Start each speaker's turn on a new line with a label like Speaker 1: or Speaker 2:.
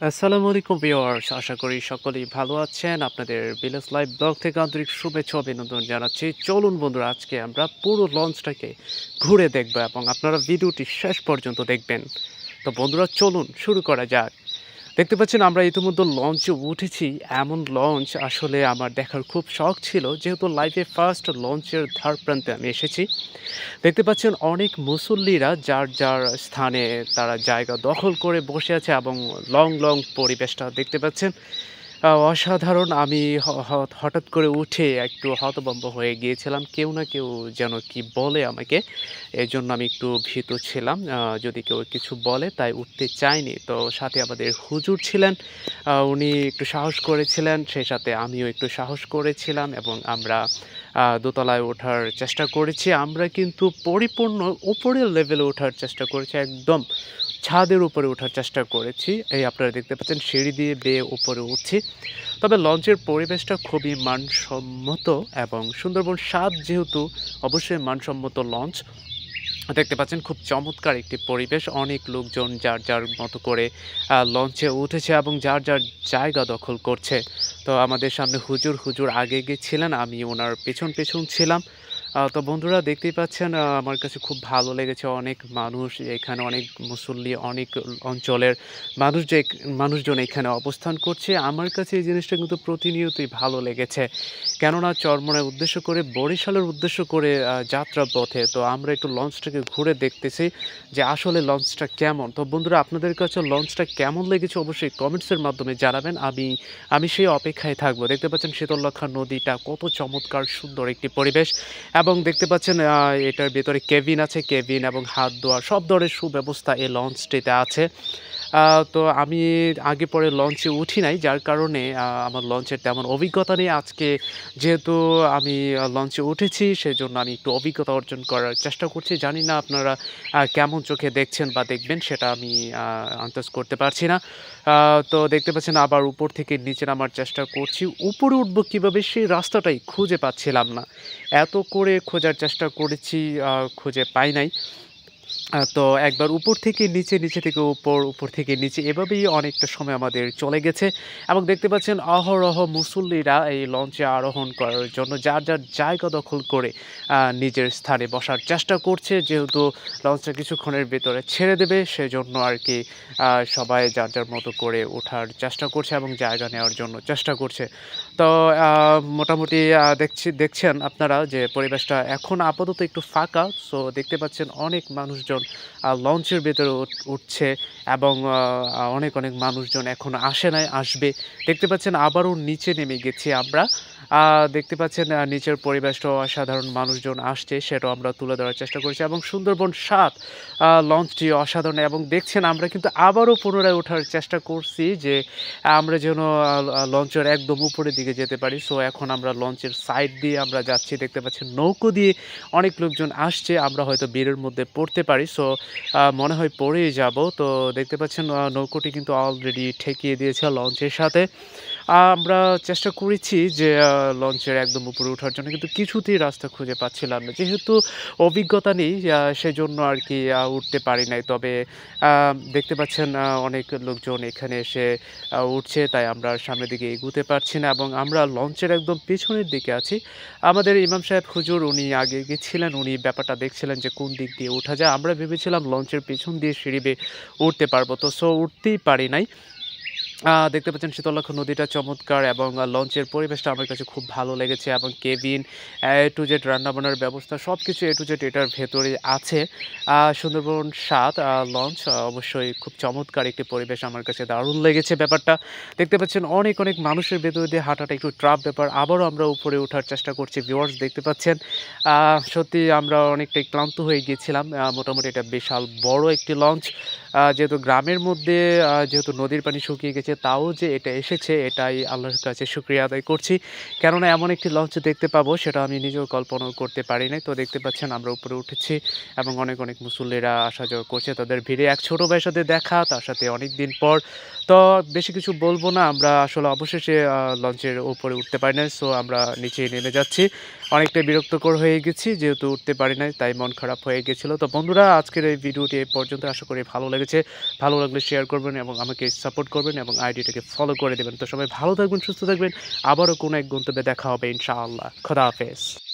Speaker 1: আসসালামু আলাইকুম ভিউয়ার্স, আশা করি সকলেই ভালো আছেন। আপনাদের বিলেস লাইভ ব্লগ থেকে আন্তরিক শুভেচ্ছা অভিনন্দন জানাচ্ছি। চলুন বন্ধুরা, আজকে আমরা পুরো লঞ্চটাকে ঘুরে দেখব এবং আপনারা ভিডিওটি শেষ পর্যন্ত দেখবেন। তো বন্ধুরা, চলুন শুরু করা যাক। দেখতে পাচ্ছেন, আমরা ইতিমধ্যে লঞ্চে উঠেছি। এমন লঞ্চ আসলে আমার দেখার খুব শখ ছিল। যেহেতু লাইফে ফার্স্ট লঞ্চের ধার প্রান্তে আমি এসেছি। দেখতে পাচ্ছেন, অনেক মুসল্লিরা যার যার স্থানে তারা জায়গা দখল করে বসে আছে এবং লং লং পরিবেশটা দেখতে পাচ্ছেন। অসাধারণ। আমি হঠাৎ করে উঠে একটু হতভম্ব হয়ে গিয়েছিলাম। কেউ না কেউ যেন কি বলে আমাকে এই জন্য আমি একটু ভীত ছিলাম। যদি কেউ কিছু বলে তাই উঠতে চাইনি তো সাথে আমাদের হুজুর ছিলেন উনি একটু সাহস করেছিলেন, সেই সাথে আমিও একটু সাহস করেছিলাম এবং আমরা দোতলায় ওঠার চেষ্টা করেছি। আমরা কিন্তু পরিপূর্ণ উপরের লেভেলে ওঠার চেষ্টা করেছি, একদম ছাদের উপরে ওঠার চেষ্টা করেছি। এই আপনারা দেখতে পাচ্ছেন সিঁড়ি দিয়ে বেয়ে উপরে উঠছি। তবে লঞ্চের পরিবেশটা খুবই মানসম্মত এবং সুন্দরবন সাত যেহেতু অবশ্যই মানসম্মত লঞ্চ, দেখতে পাচ্ছেন খুব চমৎকার একটি পরিবেশ। অনেক লোকজন যার যার মতো করে লঞ্চে উঠেছে এবং যার যার জায়গা দখল করছে। তো আমাদের সামনে হুজুর হুজুর আগে গেছিলেন আমি ওনার পেছন পেছন ছিলাম। তো বন্ধুরা দেখতেই পাচ্ছেন আমার কাছে খুব ভালো লেগেছে অনেক মানুষ এখানে, অনেক মুসল্লি, অনেক অঞ্চলের মানুষ যে, মানুষজন এখানে অবস্থান করছে। আমার কাছে এই জিনিসটা কিন্তু প্রতিনিয়তই ভালো লেগেছে। কেননা চরমনের উদ্দেশ্য করে, বরিশালের উদ্দেশ্য করে যাত্রা পথে তো আমরা একটু লঞ্চটাকে ঘুরে দেখতেছি যে আসলে লঞ্চটা কেমন। তো বন্ধুরা, আপনাদের কাছে লঞ্চটা কেমন লেগেছে অবশ্যই কমেন্টসের মাধ্যমে জানাবেন। আমি আমি সেই অপেক্ষায় থাকব। দেখতে পাচ্ছেন শীতলক্ষা নদীটা কত চমৎকার, সুন্দর একটি পরিবেশ। এবং দেখতে পাচ্ছেন এটার ভেতরে কেবিন আছে, কেবিন এবং হাত ধোয়া সব ধরনের সুব্যবস্থা এই লঞ্চটিতে আছে। তো আমি আগে পরে লঞ্চে উঠি নাই, যার কারণে আমার লঞ্চের তেমন অভিজ্ঞতা নেই। আজকে যেহেতু আমি লঞ্চে উঠেছি, সেজন্য আমি একটু অভিজ্ঞতা অর্জন করার চেষ্টা করছি। জানি না আপনারা কেমন চোখে দেখছেন বা দেখবেন, সেটা আমি আন্দাজ করতে পারছি না। তো দেখতে পাচ্ছেন, আবার উপর থেকে নিচে নামার চেষ্টা করছি। উপরে উঠবো কীভাবে, সেই রাস্তাটাই খুঁজে পাচ্ছিলাম না। এত করে খোঁজার চেষ্টা করেছি খুঁজে পাই নাই। তো একবার উপর থেকে নিচে নিচে থেকে উপর উপর থেকে নিচে এভাবেই অনেকটা সময় আমাদের চলে গেছে এবং দেখতে পাচ্ছেন অহরহ মুসল্লিরা এই লঞ্চে আরোহণ করার জন্য যার যার জায়গা দখল করে নিজের স্থানে বসার চেষ্টা করছে। যেহেতু লঞ্চটা কিছুক্ষণের ভেতরে ছেড়ে দেবে, সেজন্য আর কি সবাই যার যার মতো করে ওঠার চেষ্টা করছে এবং জায়গা নেওয়ার জন্য চেষ্টা করছে। তো মোটামুটি দেখছি, দেখছেন আপনারা যে পরিবেশটা এখন আপাতত একটু ফাঁকা। সো দেখতে পাচ্ছেন অনেক মানুষজন আহ, লঞ্চের ভেতরে উঠছে এবং অনেক অনেক মানুষজন এখন আসে নাই আসবে। দেখতে পাচ্ছেন আবারও নিচে নেমে গেছি আমরা। দেখতে পাচ্ছেন নিচের পরিবেশটাও অসাধারণ মানুষজন আসছে, সেটাও আমরা তুলে ধরার চেষ্টা করছি। এবং সুন্দরবন সাত লঞ্চটি অসাধারণ এবং দেখছেন, আমরা কিন্তু আবারও পুনরায় ওঠার চেষ্টা করছি যে আমরা যেন লঞ্চের একদম উপরের দিকে যেতে পারি। সো, এখন আমরা লঞ্চের সাইড দিয়ে আমরা যাচ্ছি, দেখতে পাচ্ছেন, নৌকো দিয়ে অনেক লোকজন আসছে, আমরা হয়তো বীরের মধ্যে পড়তে পারি। সো মনে হয় পড়েই যাব। তো, দেখতে পাচ্ছেন নৌকোটি কিন্তু অলরেডি ঠেকিয়ে দিয়েছে লঞ্চের সাথে। আমরা চেষ্টা করেছি যে লঞ্চের একদম উপরে ওঠার জন্য, কিন্তু কিছুতেই রাস্তা খুঁজে পাচ্ছিলাম না। যেহেতু অভিজ্ঞতা নেই সেজন্য আর কি উঠতে পারি নাই। তবে দেখতে পাচ্ছেন অনেক লোকজন এখানে এসে উঠছে, তাই আমরা সামনের দিকে এগুতে পারছি না এবং আমরা লঞ্চের একদম পেছনের দিকে আছি। আমাদের ইমাম সাহেব হুজুর, উনি আগে গেছিলেন, উনি ব্যাপারটা দেখছিলেন যে, কোন দিক দিয়ে ওঠা যায়। আমরা ভেবেছিলাম লঞ্চের পেছন দিয়ে সিঁড়ি উঠতে পারব। তো সো উঠতেই পারি নাই। দেখতে পাচ্ছেন শীতলক্ষ নদীটা চমৎকার এবং লঞ্চের পরিবেশটা আমার কাছে খুব ভালো লেগেছে এবং কেবিন, এ টু জেড রান্নাবান্নার ব্যবস্থা সব কিছু এ টু জেড এটার ভেতরে আছে। সুন্দরবন সাত লঞ্চ অবশ্যই খুব চমৎকার একটি পরিবেশ আমার কাছে দারুণ লেগেছে ব্যাপারটা। দেখতে পাচ্ছেন অনেক অনেক মানুষের ভেতর দিয়ে হাঁটাটা একটু ট্রাপ ব্যাপার। আবারও আমরা উপরে ওঠার চেষ্টা করছি ভিউয়ার্স দেখতে পাচ্ছেন। সত্যি আমরা অনেকটাই ক্লান্ত হয়ে গিয়েছিলাম। মোটামুটি এটা বিশাল বড় একটি লঞ্চ। যেহেতু গ্রামের মধ্যে যেহেতু নদীর পানি শুকিয়ে গেছে তাও যে এটা এসেছে, এটাই আল্লাহর কাছে শুক্রিয়া আদায় করছি। কেননা এমন একটি লঞ্চ দেখতে পাবো, সেটা আমি নিজেও কল্পনাও করতে পারি নাই। তো দেখতে পাচ্ছেন আমরা উপরে উঠেছি এবং অনেক অনেক মুসল্লিরা আসা যাওয়া করছে, তাদের ভিড়ে। এক ছোটো ভাইয়ের সাথে দেখা, তার সাথে অনেক দিন পর। তো বেশি কিছু বলব না, আমরা আসলে অবশেষে লঞ্চের উপরে উঠতে পারি না সো আমরা নিচে নেমে যাচ্ছি। অনেকটা বিরক্তকর হয়ে গেছি, যেহেতু উঠতে পারি নাই, তাই মন খারাপ হয়ে গেছিল। তো বন্ধুরা, আজকের এই ভিডিওটি এই পর্যন্ত। আশা করি ভালো লেগেছে। ভালো লাগলে শেয়ার করবেন এবং আমাকে সাপোর্ট করবেন এবং আইডিটাকে ফলো করে দেবেন। তো সবাই ভালো থাকবেন, সুস্থ থাকবেন। আবারও কোনো এক গন্তব্যে দেখা হবে ইনশাআল্লাহ। খোদা হাফেজ।